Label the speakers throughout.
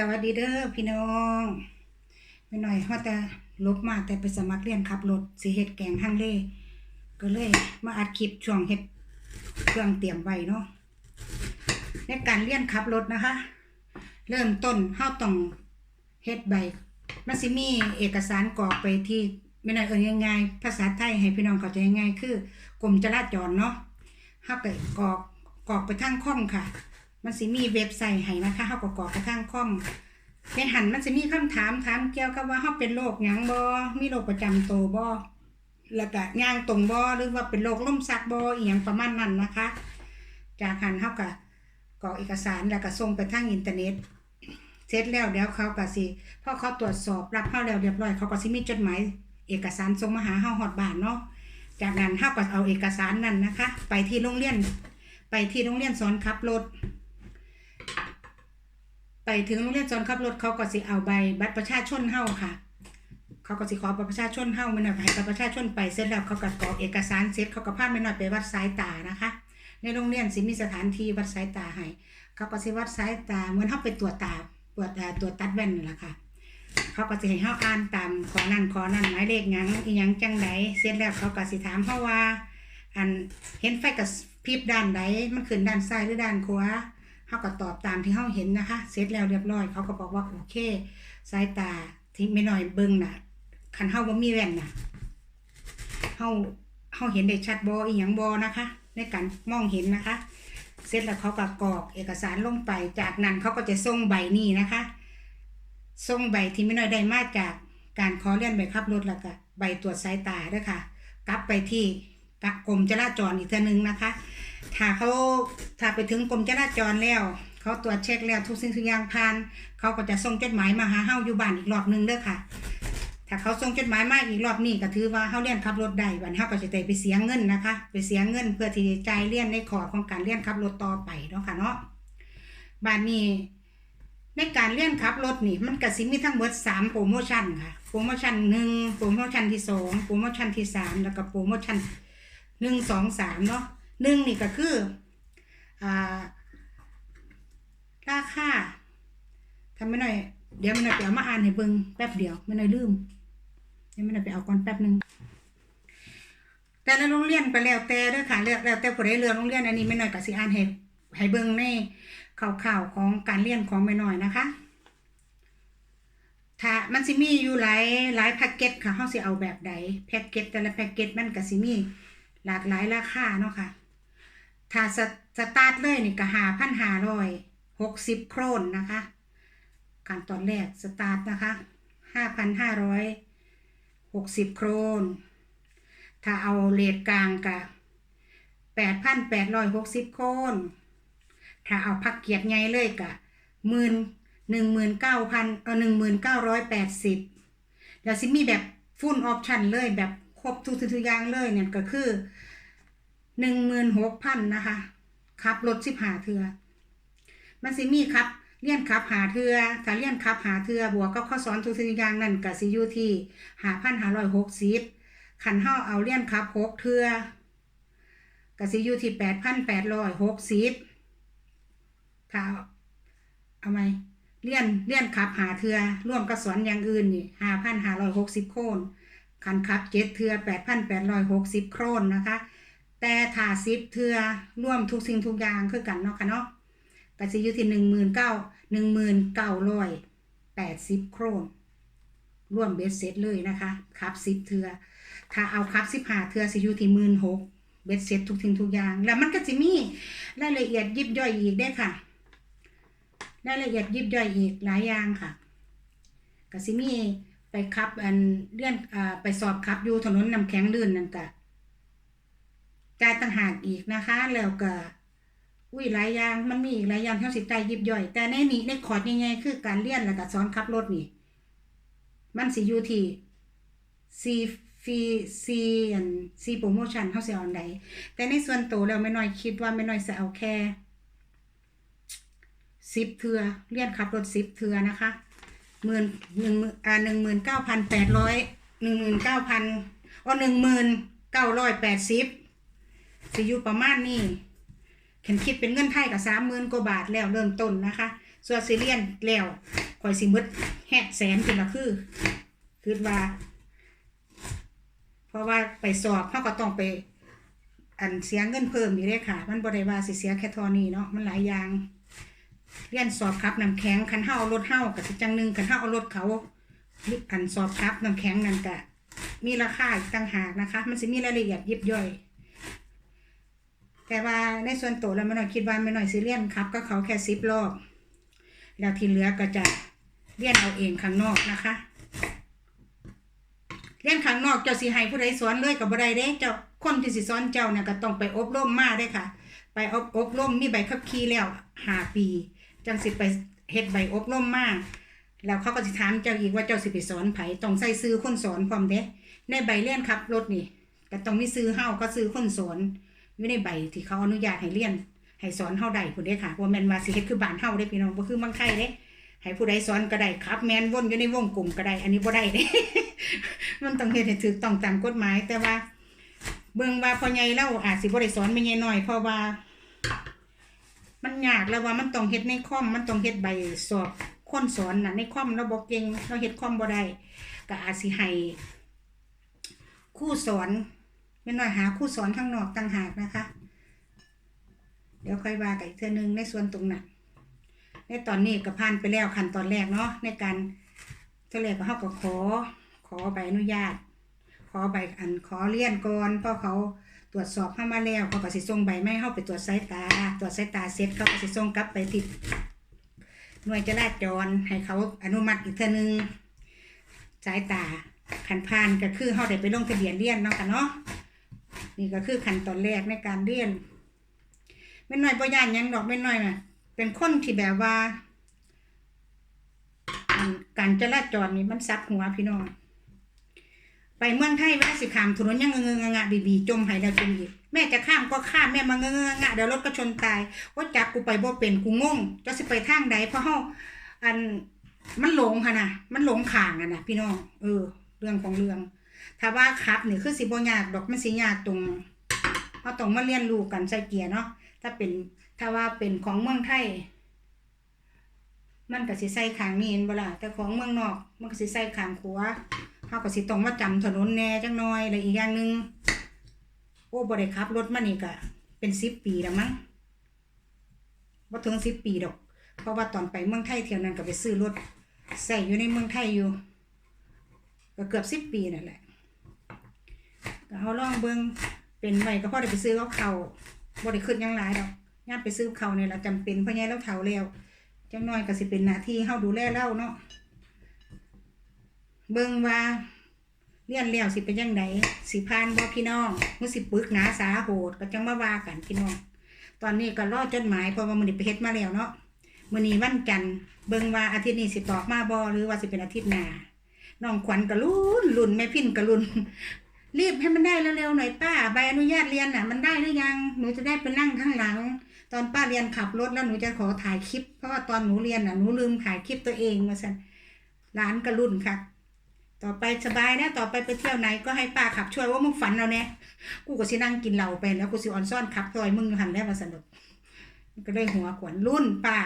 Speaker 1: สวัสดีเด้อพี่น้องไม่หน่อยฮอดแต่ลบมาแต่ไปสมัครเรียนขับรถสิเฮ็ดแกงฮังเล่ก็เลยมาอัดคลิปช่วงเฮ็ดเครื่องเตรียมไว้เนาะในการเรียนขับรถนะคะ เริ่มต้นเฮาต้องเฮ็ดใบมันสิมีเอกสารกรอกไปที่ไม่น่อยเอ่ยง่ายๆภาษาไทยให้พี่น้องเข้าใจง่ายคือกรมจราจรเนาะเฮาก็กรอกกรอกไปทางคอมค่ะ มันสิมีเว็บไซต์ให้นะคะเฮาก็กรอกไปทางคอมในหันมันสิมีคำถามถามเกี่ยวกับว่าเฮาเป็นโรคหยังบ่มีโรคประจำตัวบ่แล้วก็ย่างตรงบ่หรือว่าเป็นโรคลมชักบ่อีหยังประมาณนั้นนะคะ จากหันเฮาก็กรอกเอกสารแล้วก็ส่งไปทางอินเทอร์เน็ตเสร็จแล้วเดี๋ยวเขาก็สิพอเขาตรวจสอบรับเฮาแล้วเรียบร้อยเขาก็สิมีจดหมายเอกสารส่งมาหาเฮาฮอดบ้านเนาะจากนั้นเฮาก็เอาเอกสารนั้นนะคะ ไปที่โรงเรียน ไปที่โรงเรียนสอนขับรถ ไปถึงโรงเรียนสอนขับรถเขาก็สิเอาใบบัตรประชาชนเฮาค่ะ เขาก็สิขอบัตรประชาชนเฮาไม่หน่อยให้บัตรประชาชนไปเสร็จแล้วเขาก็กรอกเอกสารเสร็จเขาก็พาไม่หน่อยไปวัดสายตานะคะ ในโรงเรียนสิมีสถานที่วัดสายตาให้เขาก็สิวัดสายตาเหมือนเฮาไปตรวจตาตรวจตรวจตัดแว่นนี่แหละค่ะเขาก็สิให้เฮาอ่านตามขอนั่นขอนั่นหมายเลขหยังอีหยังจังใดเสร็จแล้วเขาก็สิถามเฮาว่า อันเห็นไฟกับพริบด้านใดมันขึ้นด้านซ้ายหรือด้านขวา เฮาก็ตอบตามที่เฮาเห็นนะคะ เสร็จแล้วเรียบร้อย เขาก็บอกว่าโอเค สายตาที่ไม่น้อยเบิ่งน่ะ คันเฮาบ่ามีแว่นน่ะเฮาเฮาเห็นได้ชัดบ่อีหยังบ่นะคะ ในการมองเห็นนะคะ เสร็จแล้วเขาก็กรอกเอกสารลงไป จากนั้นเขาก็จะส่งใบนี้นะคะส่งใบที่ไม่น้อยได้มาจากการขอเลื่อนใบขับรถแล้วก็ใบตรวจสายตาด้วยค่ะ กลับไปที่ กรมจราจรอีกเทื่อนึงนะคะ ถ้าเขาถ้าไปถึงกรมจราจรแล้ว เขาตรวจเช็คแล้วทุกสิ่งทุกอย่างผ่าน เขาก็จะส่งจดหมายมาหาเฮาอยู่บ้านอีกรอบนึงเด้อค่ะ ถ้าเขาส่งจดหมายมาอีกรอบนี้ก็ถือว่าเฮาเรียนขับรถได้บัดเฮาก็จะได้ไปเสียเงินนะคะ ไปเสียเงินเพื่อที่จะจ่ายเรียนในขอของการเรียนขับรถต่อไปเนาะค่ะเนาะบัดนี้ในการเรียนขับรถนี่มันก็สิมีทั้งหมด3โปรโมชั่นค่ะ โปรโมชั่น1โปรโมชั่นที่2โปรโมชั่นที่3แล้วก็โปรโมชั่น 1 2 3เนาะหนึ่งนี่ก็คืออ่าราคาทำไม่หน่อย เดี๋ยวไม่หน่อยไปเอามาอ่านให้เบิงแป๊บเดียวไม่หน่อยลืมเดี๋ยวไม่หน่อยไปเอาก่อนแป๊บหนึ่งแต่ละโรงเรียนก็แล้วแต่เด้อค่ะแล้วแล้วแต่ผู้ใดเลือโรงเรียนอันนี้ไม่หน่อยก็สิอ่านให้ให้เบิงในข่าวๆของการเรียนของไม่หน่อยนะคะถ้ามันสิมีอยู่หลายหลายแพ็กเกจค่ะเฮาสิเอาแบบใดแพ็กเกจแต่ละแพ็กเกจมันก็สิมี หลากหลายราคาเนาะค่ะ ถ้าสสตาร์ทเลยนี่ก็5,560โครนนะคะการตอนแรกสตาร์ทนะคะ5,560โครน ถ้าเอาเลทกลางกะ8,860โครน ถ้าเอาพักเกียรติไงเลยกะหมื่นหนึ่งหมื่นเก้าพันเออหนึ่งหมื่นเก้าร้อยแปดสิบแล้วสิมีแบบฟุ l ออปชันเลยแบบ ครบทุกทุกอย่างเลยเนี่ยก็คือหนึ่งหมื่นหกพันนะคะขับรถสิบหาเทือ มันสิมีครับเลี่ยนขับหาเทือถ้าเลี่ยนขับหาเทือบวกก็ข้อสอนทุกทุกอย่างนั่นก็สิอยู่ที่หาพันหาร้อยหกสิบขันเฮาเอาเลี่ยนขับหกเทือก็สิอยู่ที่แปดพันแปดร้อยหกสิบถ้าเอาไหมเลี่ยนเลี่ยนขับหาเทือร่วมกับสอนอย่างอื่นนี่ห้าพันห้าร้อยหกสิบโคน คันขับเจ็ดเทือแปดพันแปดร้อยหกสิบโครนนะคะ แต่ถ้าสิบเทือร่วมทุกสิ่งทุกอย่างคือกันเนาะค่ะเนาะกสิอยู่ที่หนึ่งหมื่นเก้าหนึ่งหมื่นเก้าร้อยแปดสิบโครนร่วมเบสเซ็ตเลยนะคะขับสิบเทือ ถ้าเอาขับสิบห้าเทือสิอยู่ที่หมื่นหกเบสเซ็ตทุกสิ่งทุกอย่าง แล้วมันก็จะมีรายละเอียดยิบย่อยอีกได้ค่ะรายละเอียดยิบย่อยอีกหลายอย่างค่ะก็สิมี ไปขับ อันเลื่อนอ่าไปสอบขับอยู่ถนนน้ำแข็งลื่นนั่นก็จ่ายต่างหากอีกนะคะ แล้วก็อุ้ยหลายอย่างมันมีอีกหลายอย่างที่เราสิใจยิบย่อย แต่ในนี้ในคอร์ดยังไงคือการเรียนแล้วก็สอนขับรถนี่ มันสิอยู่ที่ซีฟีซีอันซีโปรโมชั่นเขาสิเอาอันใดแต่ในส่วนตัวแล้วไม่น้อยคิดว่าไม่น้อยจะเอาแค่สิบเทือเลี่ยนขับรถสิบเทือนะคะ หมื่นหนึ่งอ่าหนึ่งหมื่นเก้าพันแปดร้อยหนึ่งหมื่นเก้าพันอ๋อหนึ่งหมื่นเก้าร้อยแปดสิบสิอยู่ประมาณนี้เข็นคิดเป็นเงินไทยกับสามหมื่นกว่าบาทแล้วเริ่มต้นนะคะ ส่วนสิเรียนแล้วข่อยสิมดแฮกแสนเป็นละคือ คือว่า เพราะว่าไปสอบเขาก็ต้องไป อันเสียเงินเพิ่มอยู่เด้ค่ะ มันบ่ได้ว่าสิเสียแค่ทอนี้เนาะมันหลายอย่าง เรียนสอบครับน้ำแข็งคันเฮาเอารถเฮากับจังหนึงคันเฮาเอารถเขาอันสอบครับน้ำแข็งนั่นก็มีราคาต่างหากนะคะ มันสิมีรายละเอียดยิบย่อย แต่ว่าในส่วนตัวแล้วไม่น้อยคิดว่าไม่น้อยสิเรียนครับ ก็เขาแค่สิบรอบ แล้วที่เหลือก็จะเรียนเอาเองข้างนอกนะคะเรียนข้างนอกเจ้าสิให้ผู้ใดสอนเลยกับบ่ได้เด้เจ้าคนที่สิสอนเจ้าเนี่ยก็ต้องไปอบรมมาได้ค่ะ ไปอบอบรมมีใบขับขี่แล้วห้าปี จังสิไปเฮ็ดใบอบรมมาแล้วเขาก็สิถามเจ้าอีกว่าเจ้าสิไปสอนไผต้องใส่ซื้อคนสอนพร้อมเด้ในใบเรียนขับรถนี่ก็ต้องมีซื้อเฮาก็ซื้อคนสอนอยู่ในใบที่เขาอนุญาตให้เรียนให้สอนเฮาได้พุ่นเด้ค่ะว่าแมนว่าสิเฮ็ดคือบ้านเฮาเด้พี่น้องบ่คือเมืองไทยเด้ให้ผู้ใดสอนก็ได้ครับแมนวนอยู่ในวงกลุ่มก็ได้ อันนี้บ่ได้เด้มันต้องเฮ็ดให้ถูกต้องตามกฎหมายแต่ว่า เบิ่งว่าพ่อใหญ่เราอาจสิบ่ได้สอนแม่ใหญ่น้อยเพราะว่า มันยากแล้วว่ามันต้องเฮ็ดในคอมมันต้องเฮ็ดใบสอบคนสอนน่ะในคอมเราบ่เก่งเราเฮ็ดคอมบ่ได้ก็อาจสิให้ครูสอนแม่น้อยหาครูสอนข้างนอกต่างหากนะคะ เดี๋ยวค่อยว่ากันอีกเทื่อนึงในส่วนตรงนั้นในตอนนี้ก็ผ่านไปแล้วขั้นตอนแรกเนาะในการตอนแรก็เฮาก็ขอ ขอใบอนุญาต ขอใบอันขอเรียนก่อนเพราะเขา ตรวจสอบเข้ามาแล้วเขาก็สิส่งใบไม่เข้าไปตรวจสายตา ตรวจสายตาเสร็จเขาก็สิส่งกลับไปที่หน่วยจราจรให้เขาอนุมัติอีกเทื่อนึงสายตาขันพานก็คือเขาได้ไปลงทะเบียนเรียนเนาะค่ะเนาะนี่ก็คือขั้นตอนแรกในการเรียนไม่น้อยบ่ย่านยังดอกไม่น้อยน่ะ เป็นคนที่แบบว่าอันการจราจรนี่มันซับหัวพี่น้อง ไปเมืองไทยเวลาสิขามถนนยังเงงงะบีบีจมหายแล้วจมอีกแม่จะข้ามก็ข้ามแม่มาเงงงะเดี๋ยวรถก็ชนตายว่าจักกูไปบ่เป็นกูงงจะสิไปทางใดเพราะเฮาอันมันหลงค่ะนะมันหลงข่างอะนะพี่น้องเออ เรื่องของเรื่อง ถ้าว่าขับนี่คือสิบ่ยากดอกมันสิยากตรงเฮาต้องมาเรียนรู้กันใส่เกียร์เนาะถ้าเป็นถ้าว่าเป็นของเมืองไทยมันก็สิใส่ขางนี้เห็นบ่ล่ะแต่ของเมืองนอก มันก็สิใส่ขางขวา เฮาก็สิต้องมาจำถนนแน่จังน้อยแล้วอีกอย่างหนึงโอ้บ่ได้ขับ รถมานี่ก็เป็น10ปีแล้วมั้งบ่ถึง10ปีดอก เพราะว่าตอนไปเมืองไทยเที่ยวนั้นก็ไปซื้อรถใส่อยู่ในเมืองไทยอยู่ ก็เกือบ10ปีนั่นแหละก็เฮาลองเบิ่งเป็นไว้ก็พอได้ไปซื้อกับเขาบ่ได้ขึ้นยังหลายดอกย่ามไปซื้อเขาวนี่ยล่ะจำเป็นเพราะยายเราเฒ่าแล้วจังน้อยก็สิเป็นหน้าที่เฮาดูแลเราเนาะ เบิ่งว่าเรียนแล้วสิเป็นยังไงสิพานบ่พี่น้องมือสิปึกหนาสาโหดก็จังมาว่ากันพี่น้อง ตอนนี้ก็รอจดหมายเพราะว่ามื้อนี้ไปเฮ็ดมาแล้วเนาะมื้อนี้วันจันทร์เบิ่งว่าอาทิตย์นี้สิตอบมาบ่หรือว่าสิเป็นอาทิตย์หน้าน้องขวัญก็ลุ้นลุ้นแม่พินก็ลุ้นรีบให้มันได้เร็วๆหน่อยป้าใบอนุญาตเรียนน่ะ มันได้หรือยังหนูจะได้ไปนั่งข้างหลัง ตอนป้าเรียนขับรถแล้วหนูจะขอถ่ายคลิป เพราะว่าตอนหนูเรียนน่ะหนูลืมถ่ายคลิปตัวเองว่าซั่นร้านก็รุ่นค่ะ ต่อไปสบายนะต่อไปไปเที่ยวไหนก็ให้ป้าขับช่วยว่ามึงฝันเราเนี่ยกูก็สินั่งกินเหล้าไปแล้วกูสิออนซ่อนขับซอยมึงหันแล้วมาสนุกก็ได้หัวขวัญรุ่นป้า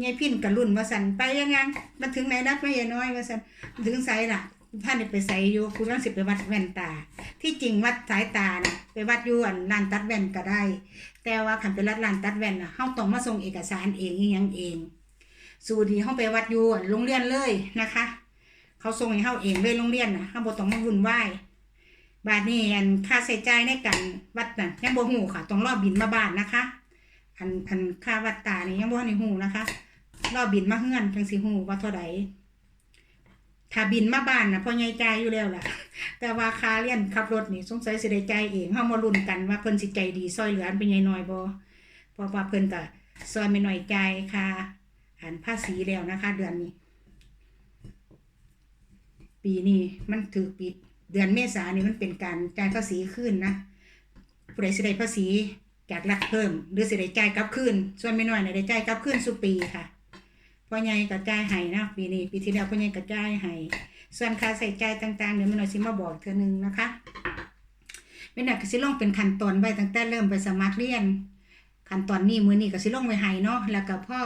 Speaker 1: ไงพินกับรุ่นมาสันไปยังไงมันถึงไหนนัดไม่ยน้อยมาสันถึงไซล่ะท่านได้ไปใส่อยู่คุณต้องสิไปวัดแว่นตา ที่จริงวัดสายตานะไปวัดอยวนลานตัดแว่นก็ได้ แต่ว่าขันไปรัดลานตัดแว่นน่ะเฮาต้องมาส่งเอกสารเองอีหยังเอง สูตรที่เฮาไปวัดอยวนโรงเรียนเลยนะคะ เขาส่งให้เฮาเองเลยโรงเรียนนะเฮาบ่ต้องมาวุ่นวายบาดนี้อันค่าใช้จ่ายในการวัดนั่นยังบ่ฮู้ค่ะต้องรอบินมาบ้านนะคะ อันอันค่าวัดตานี่ยังบ่ทันได้ฮู้นะคะรอบินมาเฮือนจังสิฮู้ว่าเท่าใดถ้าบินมาบ้านนะพ่อใหญ่จ่ายอยู่แล้วล่ะ แต่ว่าค่าเรียนขับรถนี่สงสัยสิได้จ่ายเองเฮามาลุ้นกันว่าเพิ่นสิใจดีซอยเหลืออันเป็นใหญ่น้อยบ่เพราะว่าเพิ่นก็ซอยไม่น้อยใจค่าอันภาษีแล้วนะคะ เดือนนี้ ปีนี้มันถือปีเดือนเมษานี่มันเป็นการจ่ายภาษีขึ้นนะผู้ใดสิได้ภาษีจากรัฐเพิ่ม หรือสิได้จ่ายกลับคืนส่วนไม่น้อยเนี่ยได้จ่ายกลับคืนสุปีค่ะพ่อใหญ่ก็จ่ายให้นะปีนี้ปีที่แล้วพ่อใหญ่ก็จ่ายให้ส่วนค่าใช้จ่ายต่างๆเดี๋ยวไม่น้อยสิมาบอกเทื่อนึงนะคะไม่น้อยก็สิลงเป็นขั้นตอนไว้ตั้งแต่เริ่มไปสมัครเรียนขั้นตอนนี้มือนี้ก็สิลงไว้ให้เนาะแล้วก็พ่อ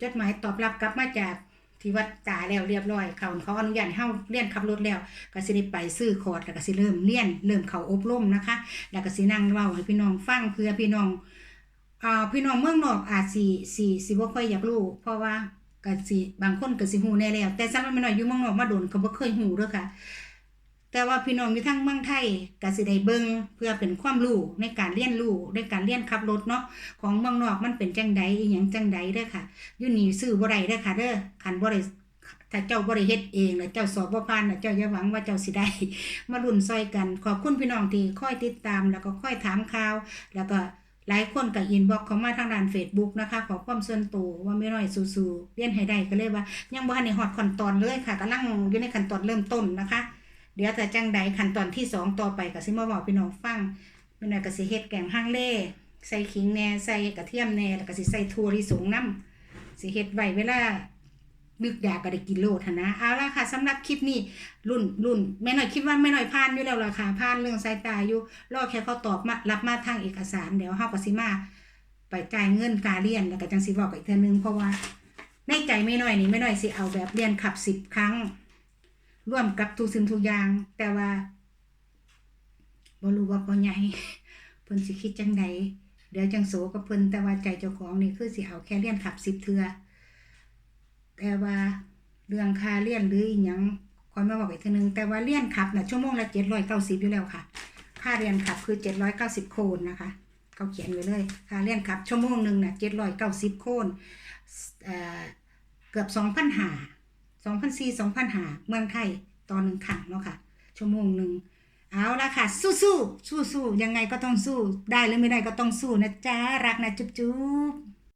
Speaker 1: จดหมายตอบรับกลับมาจาก ที่วัดจ่าแล้วเรียบร้อยเขาเขาอนุญาตให้เฮาเรียนขับรถแล้ว ก็สิได้ไปซื้อคอร์สแล้วก็สิเริ่มเรียนเริ่มเข้าอบรมนะคะ แล้วก็สินั่งเว้าให้พี่น้องฟังเพื่อพี่น้องอ่าพี่น้องเมืองนอกอาจสิสิสิบ่ค่อยอยากรู้ เพราะว่าก็สิบางคนก็สิฮู้แน่แล้วแต่สำหรับแม่น้อยอยู่เมืองนอกมาโดนก็บ่เคยฮู้เด้อค่ะ แต่ว่าพี่น้องอยู่ทางเมืองไทยก็สิได้เบิ่งเพื่อเป็นความรู้ในการเรียนรู้ในการเรียนขับรถเนาะของเมืองนอกมันเป็นจังใดอีหยังจังใดเด้อค่ะอยู่นี่ซื้อบ่ได้เด้อค่ะเด้อคันบ่ได้ถ้าเจ้าบ่ได้เฮ็ดเองแล้วเจ้าสอบบ่ผ่านน่ะเจ้าอย่าหวังว่าเจ้าสิได้ มาลุ้นซอยกัน ขอบคุณพี่น้องที่คอยติดตาม แล้วก็คอยถามข่าว แล้วก็หลายคนก็อินบ็อกเข้ามาทางด้าน Facebook นะคะ ขอความส่วนตัวว่าไม่น้อยสู้ๆเรียนให้ได้ก็เลยว่า ยังบ่ทันได้ฮอดขั้นตอนเลยค่ะกำลังอยู่ในขั้นตอนเริ่มต้นนะคะ เดี๋ยวแต่จังใดขั้นตอนที่สองต่อไปก็สิมาบอกพี่น้องฟังแม่น้อยก็สิเฮ็ดแกงฮังเล่ใส่ขิงแหน่ใส่กระเทียมแหน่แล้วก็สิใส่ถั่วลิสงน้ำสิเฮ็ดไว้เวลานึกอยากก็ได้กินโลดนะเอาละค่ะสำหรับคลิปนี้รุ่นรุ่นแม่หน่อยคิดว่าแม่หน่อยผ่านอยู่แล้วล่ะค่ะผ่านเรื่องสายตาอยู่รอแค่เขาตอบมารับมาทางเอกสารเดี๋ยวเฮาก็สิมาไปจ่ายเงินการเรียนแล้วก็จังสิบอกอีกเทื่อนึงเพราะว่าในใจแม่หน่อยนี่แม่หน่อยสิเอาแบบเรียนขับสิบครั้ง ร่วมกับทุกสิ่งทุกอย่าง แต่ว่าบ่รู้ว่าพ่อใหญ่เพิ่นสิคิดจังใดเดี๋ยวจังโสกับเพิ่นแต่ว่าใจเจ้าของนี่คือสิเอาแค่เรียนขับสิบเทื่อแต่ว่าเรื่องค่าเรียนหรืออีหยังคอยมาบอกอีกทีนึงแต่ว่าเรียนขับน่ะชั่วโมงละ790อยเก้าสิบอยู่แล้วค่ะค่าเรียนขับคือ790โคนนะคะเขาเขียนไว้เลยค่าเรียนขับชั่วโมงหนึ่งน่ะ790โคนเอ่อเกือบ2,000หา2,400 2,000หา เมืองไทยตอนหนึ่งขังเนาะค่ะ ชั่วโมงหนึ่งเอาละค่ะ สู้สู้สู้สู้ๆยังไงก็ต้องสู้ ได้หรือไม่ได้ก็ต้องสู้นะจ๊ะ รักนะจุ๊บจุ๊บ